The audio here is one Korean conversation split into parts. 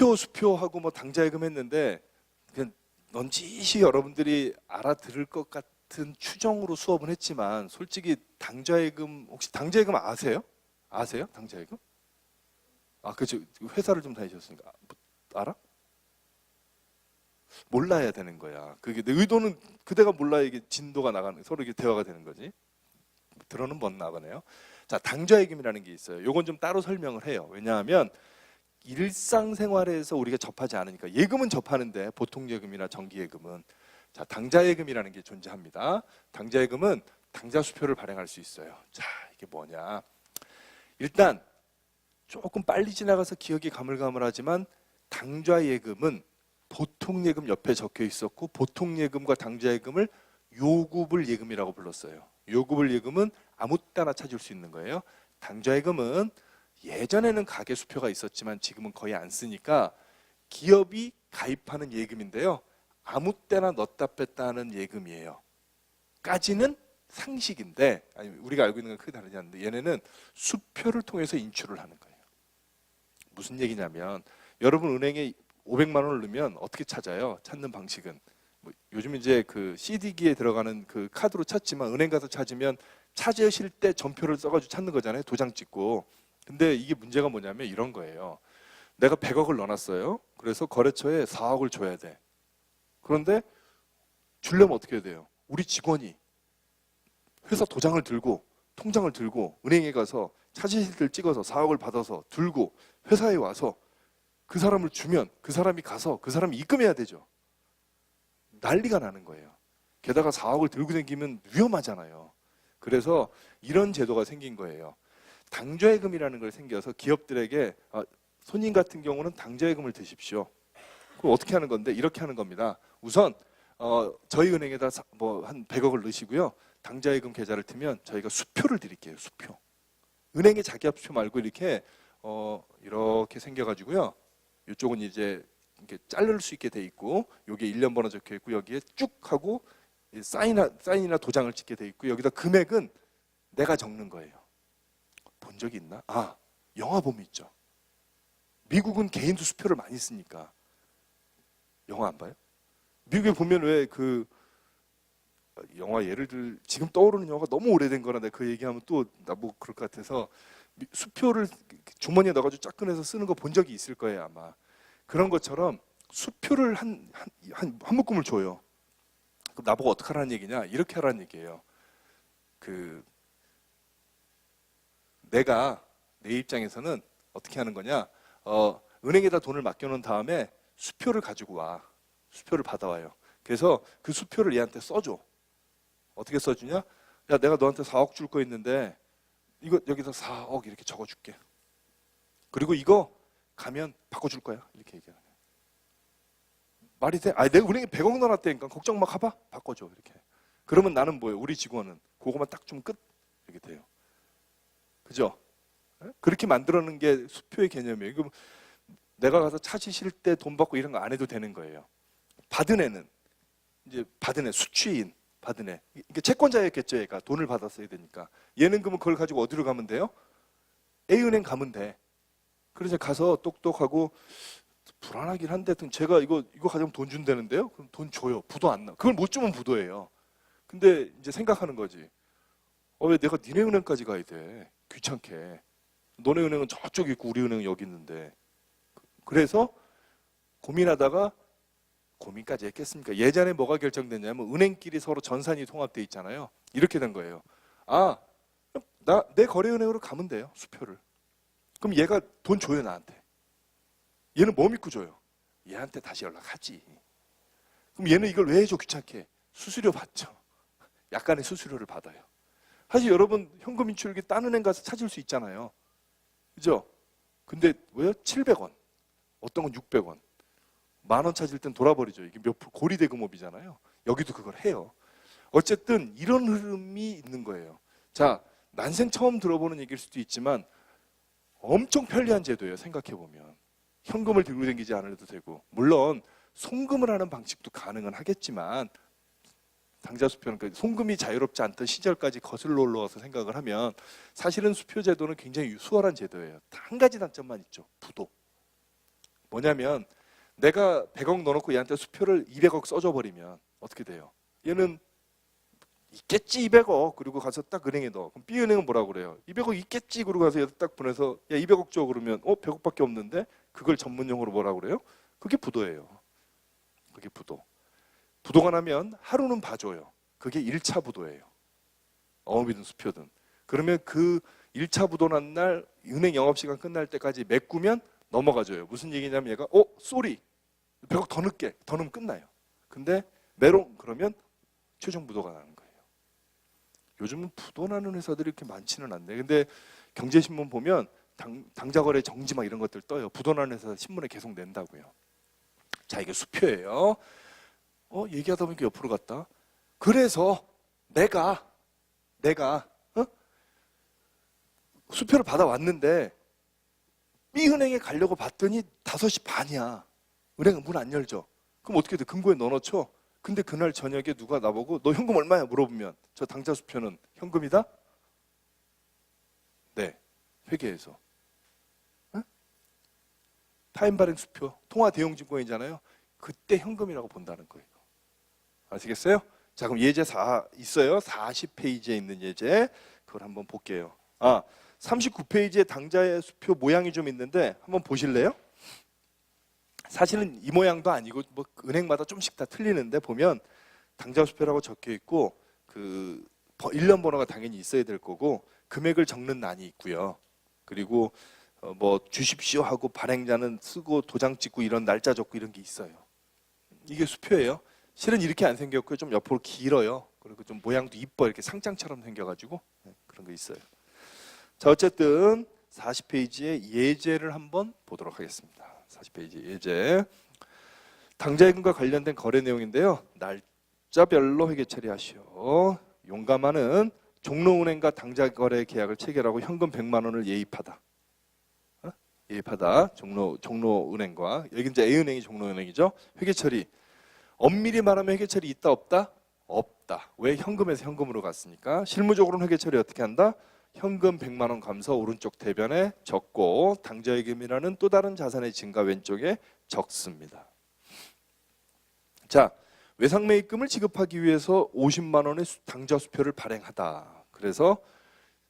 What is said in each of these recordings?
수표 수표하고 뭐 당자예금 했는데 그냥 넌지시 여러분들이 알아들을 것 같은 추정으로 수업은 했지만 솔직히 당자예금 혹시 당자예금 아세요? 아세요? 당자예금? 아 그죠 회사를 좀 다니셨으니까 아, 뭐, 알아? 몰라야 되는 거야. 그게 내 의도는 그대가 몰라야 이게 진도가 나가는 서로 이게 대화가 되는 거지. 들어는 못 나가네요. 자 당좌예금이라는 게 있어요. 요건 좀 따로 설명을 해요. 왜냐하면 일상생활에서 우리가 접하지 않으니까 예금은 접하는데 보통 예금이나 정기 예금은 자 당좌 예금이라는 게 존재합니다. 당좌 예금은 당좌 수표를 발행할 수 있어요. 자 이게 뭐냐? 일단 조금 빨리 지나가서 기억이 가물가물하지만 당좌 예금은 보통 예금 옆에 적혀 있었고 보통 예금과 당좌 예금을 요구불 예금이라고 불렀어요. 요구불 예금은 아무 때나 찾을 수 있는 거예요. 당좌 예금은 예전에는 가계 수표가 있었지만 지금은 거의 안 쓰니까 기업이 가입하는 예금인데요. 아무 때나 넣었다 뺐다 하는 예금이에요. 까지는 상식인데 아니 우리가 알고 있는 건 크게 다르지 않는데 얘네는 수표를 통해서 인출을 하는 거예요. 무슨 얘기냐면 여러분 은행에 500만 원을 넣으면 어떻게 찾아요? 찾는 방식은 뭐 요즘 이제 그 CD기에 들어가는 그 카드로 찾지만 은행 가서 찾으면 찾으실 때 전표를 써가지고 찾는 거잖아요. 도장 찍고. 근데 이게 문제가 뭐냐면 이런 거예요. 내가 100억을 넣어놨어요. 그래서 거래처에 4억을 줘야 돼. 그런데 주려면 어떻게 해야 돼요? 우리 직원이 회사 도장을 들고 통장을 들고 은행에 가서 때를 찍어서 4억을 받아서 들고 회사에 와서 그 사람을 주면 그 사람이 가서 그 사람이 입금해야 되죠. 난리가 나는 거예요. 게다가 4억을 들고 다니면 위험하잖아요. 그래서 이런 제도가 생긴 거예요. 당좌예금이라는 걸 생겨서 기업들에게 아, 손님 같은 경우는 당좌예금을 드십시오. 그럼 어떻게 하는 건데 이렇게 하는 겁니다. 우선 어, 저희 은행에다 뭐 한 100억을 넣으시고요. 당좌예금 계좌를 트면 저희가 수표를 드릴게요. 수표. 은행의 자기압 수표 말고 이렇게 어, 이렇게 생겨가지고요. 이쪽은 이제 이렇게 자를 수 있게 돼 있고 여기에 1년 번호 적혀 있고 여기에 쭉 하고 사인이나 도장을 찍게 돼 있고 여기다 금액은 내가 적는 거예요. 본 적이 있나? 아 영화 보면 있죠. 미국은 개인도 수표를 많이 쓰니까 영화 안 봐요? 미국에 보면 왜 그 영화 예를 들 지금 떠오르는 영화가 너무 오래된 거라 내가 그 얘기하면 또 나뭐 그럴 것 같아서 미- 수표를 주머니에 넣어가지고 쫙 꺼내서 쓰는 거 본 적이 있을 거예요 아마 그런 것처럼 수표를 한, 한, 한, 한 묶음을 줘요 그럼 나보고 어떡하라는 얘기냐 이렇게 하라는 얘기예요 그 내가 내 입장에서는 어떻게 하는 거냐 어, 은행에다 돈을 맡겨놓은 다음에 수표를 가지고 와 수표를 받아와요 그래서 그 수표를 얘한테 써줘 어떻게 써주냐 야 내가 너한테 4억 줄 거 있는데 이거 여기서 4억 이렇게 적어줄게. 그리고 이거 가면 바꿔줄 거야. 이렇게 얘기하는 거야. 말이 돼? 아, 내가 은행에 100억 넣어놨다니까 걱정 마 가봐. 바꿔줘 이렇게. 그러면 나는 뭐예요? 우리 직원은 그거만 딱 좀 끝. 이렇게 돼요. 그죠? 예? 그렇게 만들어 놓은 게 수표의 개념이에요. 이거 내가 가서 찾으실 때 돈 받고 이런 거 안 해도 되는 거예요. 받은 애는 이제 받은 애 수취인 받은 애 이게 채권자였겠죠 얘가 돈을 받았어야 되니까 얘는 그러면 그걸 가지고 어디로 가면 돼요? A은행 가면 돼. 그래서 가서 똑똑하고 불안하긴 한데 하여튼 제가 이거 이거 가지고 돈 준다는데요? 그럼 돈 줘요. 부도 안 나. 그걸 못 주면 부도예요. 근데 이제 생각하는 거지. 어 왜 내가 니네 은행까지 가야 돼? 귀찮게. 너네 은행은 저쪽에 있고 우리 은행은 여기 있는데. 그래서 고민하다가 고민까지 했겠습니까? 예전에 뭐가 결정됐냐면 은행끼리 서로 전산이 통합돼 있잖아요. 이렇게 된 거예요. 아, 나 내 거래은행으로 가면 돼요. 수표를. 그럼 얘가 돈 줘요 나한테. 얘는 뭐 믿고 줘요? 얘한테 다시 연락하지. 그럼 얘는 이걸 왜 해줘 귀찮게? 수수료 받죠. 약간의 수수료를 받아요. 사실 여러분 현금 인출기 딴 은행 가서 찾을 수 있잖아요. 그죠? 근데 왜요? 700원. 어떤 건 600원. 만 원 찾을 땐 돌아버리죠. 이게 몇 고리대금업이잖아요. 여기도 그걸 해요. 어쨌든 이런 흐름이 있는 거예요. 자, 난생 처음 들어보는 얘기일 수도 있지만 엄청 편리한 제도예요. 생각해 보면 현금을 들고 다니지 않아도 되고 물론 송금을 하는 방식도 가능은 하겠지만 당자 수표는 그 송금이 자유롭지 않던 시절까지 거슬러 올라와서 생각을 하면 사실은 수표 제도는 굉장히 수월한 제도예요. 한 가지 단점만 있죠. 부도. 뭐냐면 내가 100억 넣어놓고 얘한테 수표를 200억 써줘 버리면 어떻게 돼요? 얘는 있겠지 200억 그리고 가서 딱 은행에 넣어. 그럼 B 은행은 뭐라고 그래요? 200억 있겠지 그러고 가서 얘를 딱 보내서 야 200억 줘 그러면 어 100억밖에 없는데 그걸 전문 용어로 뭐라고 그래요? 그게 부도예요. 그게 부도. 부도가 나면 하루는 봐줘요. 그게 1차 부도예요. 어음이든 수표든. 그러면 그 1차 부도 난 날 은행 영업시간 끝날 때까지 메꾸면 넘어가줘요. 무슨 얘기냐면 얘가 어? 쏘리 100억 더 늦게 더 넣으면 끝나요. 근데 메롱 그러면 최종 부도가 나는 거예요. 요즘은 부도 나는 회사들이 이렇게 많지는 않네. 근데 경제신문 보면 당, 당자거래 정지 막 이런 것들 떠요. 부도 나는 회사 신문에 계속 낸다고요. 자 이게 수표예요. 어 얘기하다 보니까 옆으로 갔다. 그래서 내가 내가 어? 수표를 받아왔는데 B 은행에 가려고 봤더니 5시 반이야. 은행은 문 안 열죠. 그럼 어떻게 돼? 금고에 넣어놓죠. 근데 그날 저녁에 누가 나보고 너 현금 얼마야 물어보면 저 당자 수표는 현금이다? 네. 회계에서. 응? 타임 발행 수표 통화 대용 증권이잖아요. 그때 현금이라고 본다는 거예요. 아시겠어요? 자, 그럼 예제 4 있어요. 40페이지에 있는 예제. 그걸 한번 볼게요. 아, 39페이지에 당자의 수표 모양이 좀 있는데 한번 보실래요? 사실은 이 모양도 아니고 뭐 은행마다 좀씩 다 틀리는데 보면 당자 수표라고 적혀 있고 그 버- 일련 번호가 당연히 있어야 될 거고 금액을 적는 란이 있고요. 그리고 어, 뭐 주십시오 하고 발행자는 쓰고 도장 찍고 이런 날짜 적고 이런 게 있어요. 이게 수표예요. 실은 이렇게 안 생겼고요. 좀 옆으로 길어요. 그리고 좀 모양도 이뻐 이렇게 상장처럼 생겨가지고 네, 그런 거 있어요. 자 어쨌든 40페이지의 예제를 한번 보도록 하겠습니다. 40페이지 예제. 당자예금과 관련된 거래 내용인데요. 날짜별로 회계 처리하시오. 용감한은 종로은행과 당자거래 계약을 체결하고 현금 100만 원을 예입하다. 어? 예입하다. 종로 종로은행과 여기 이제 A은행이 종로은행이죠. 회계 처리. 엄밀히 말하면 회계 처리 있다 없다? 없다. 왜 현금에서 현금으로 갔으니까 실무적으로는 회계 처리 어떻게 한다? 현금 100만 원 감서 오른쪽 대변에 적고 당자예금이라는 또 다른 자산의 증가 왼쪽에 적습니다. 자, 외상매입금을 지급하기 위해서 50만 원의 수- 당자 수표를 발행하다. 그래서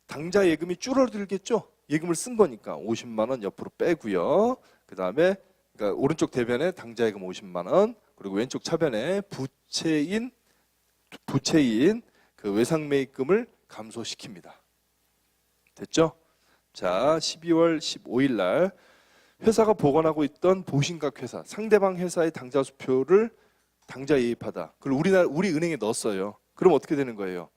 당자 예금이 줄어들겠죠? 예금을 쓴 거니까 50만 원 옆으로 빼고요. 그다음에 그러니까 오른쪽 대변에 당자 예금 50만 원, 그리고 왼쪽 차변에 부채인 부채인 그 외상 매입금을 감소시킵니다. 됐죠? 자, 12월 15일 날 회사가 보관하고 있던 보신각 회사, 상대방 회사의 당자 수표를 당자 예입하다. 그걸 우리나라 우리 은행에 넣었어요. 그럼 어떻게 되는 거예요?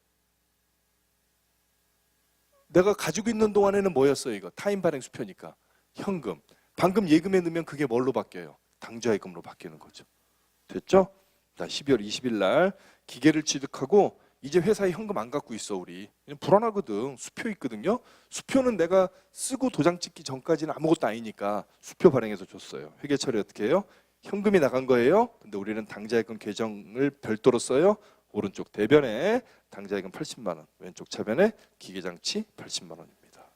내가 가지고 있는 동안에는 뭐였어요, 이거? 타임 발행 수표니까. 현금. 방금 예금에 넣으면 그게 뭘로 바뀌어요? 당자 예금으로 바뀌는 거죠. 됐죠? 자, 12월 20일 날 기계를 취득하고 이제 회사에 현금 안 갖고 있어 우리. 불안하거든. 수표 있거든요? 수표는 내가 쓰고 도장 찍기 전까지는 아무것도 아니니까 수표 발행해서 줬어요. 회계 처리 어떻게 해요? 현금이 나간 거예요? 근데 우리는 당자예금 계정을 별도로 써요? 오른쪽 대변에 당자예금 80만 원 왼쪽 차변에 기계장치 80만 원입니다.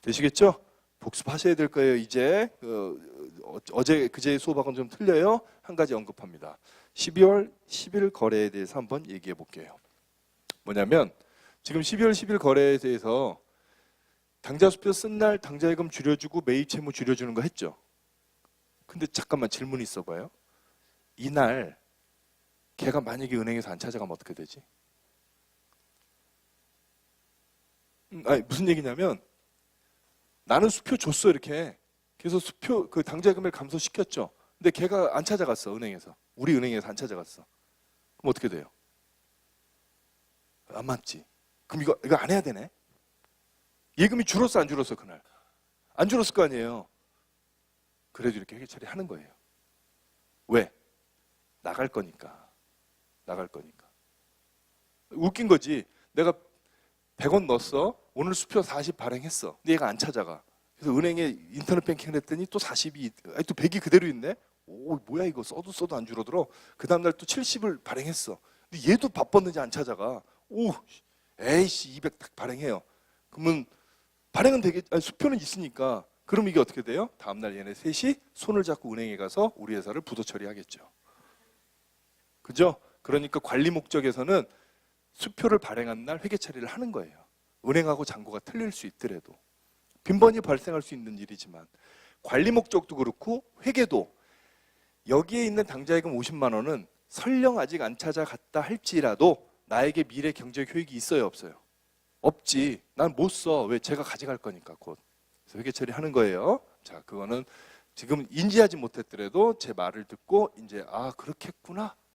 되시겠죠 복습하셔야 될 거예요 이제 어, 어제 그제 수업하고는 좀 틀려요 한 가지 언급합니다 12월 10일 거래에 대해서 한번 얘기해 볼게요. 뭐냐면 지금 12월 10일 거래에 대해서 당자 수표 쓴 날 당자예금 줄여주고 매입 채무 줄여주는 거 했죠. 근데 잠깐만 질문이 있어 봐요. 이날 걔가 만약에 은행에서 안 찾아가면 어떻게 되지? 음, 아니 무슨 얘기냐면 나는 수표 줬어 이렇게. 그래서 수표 그 당자금을 감소시켰죠. 근데 걔가 안 찾아갔어 은행에서. 우리 은행에서 안 찾아갔어. 그럼 어떻게 돼요? 안 맞지. 그럼 이거 이거 안 해야 되네? 예금이 줄었어 안 줄었어 그날? 안 줄었을 거 아니에요. 그래도 이렇게 회계 처리 하는 거예요. 왜? 나갈 거니까. 나갈 거니까. 웃긴 거지. 내가 100원 넣었어 오늘 수표 40 발행했어 근데 얘가 안 찾아가 그래서 은행에 인터넷 뱅킹을 했더니 또 40이 아니 또 100이 그대로 있네. 오 뭐야 이거 써도 써도 안 줄어들어. 그 다음 날 또 70을 발행했어. 근데 얘도 바빴는지 안 찾아가. 오 에이씨 200 딱 발행해요. 그러면 발행은 되겠 아니 수표는 있으니까 그럼 이게 어떻게 돼요? 다음 날 얘네 셋이 손을 잡고 은행에 가서 우리 회사를 부도 처리하겠죠. 그죠? 그러니까 관리 목적에서는 수표를 발행한 날 회계 처리를 하는 거예요. 은행하고 잔고가 틀릴 수 있더라도 빈번히 발생할 수 있는 일이지만 관리 목적도 그렇고 회계도 여기에 있는 당자예금 50만 원은 설령 아직 안 찾아갔다 할지라도 나에게 미래 경제적 효익이 있어요 없어요? 없지. 난 못 써. 왜? 제가 가져갈 거니까 곧. 그래서 회계 처리하는 거예요. 자, 그거는 지금 인지하지 못했더라도 제 말을 듣고 이제 아 그렇겠구나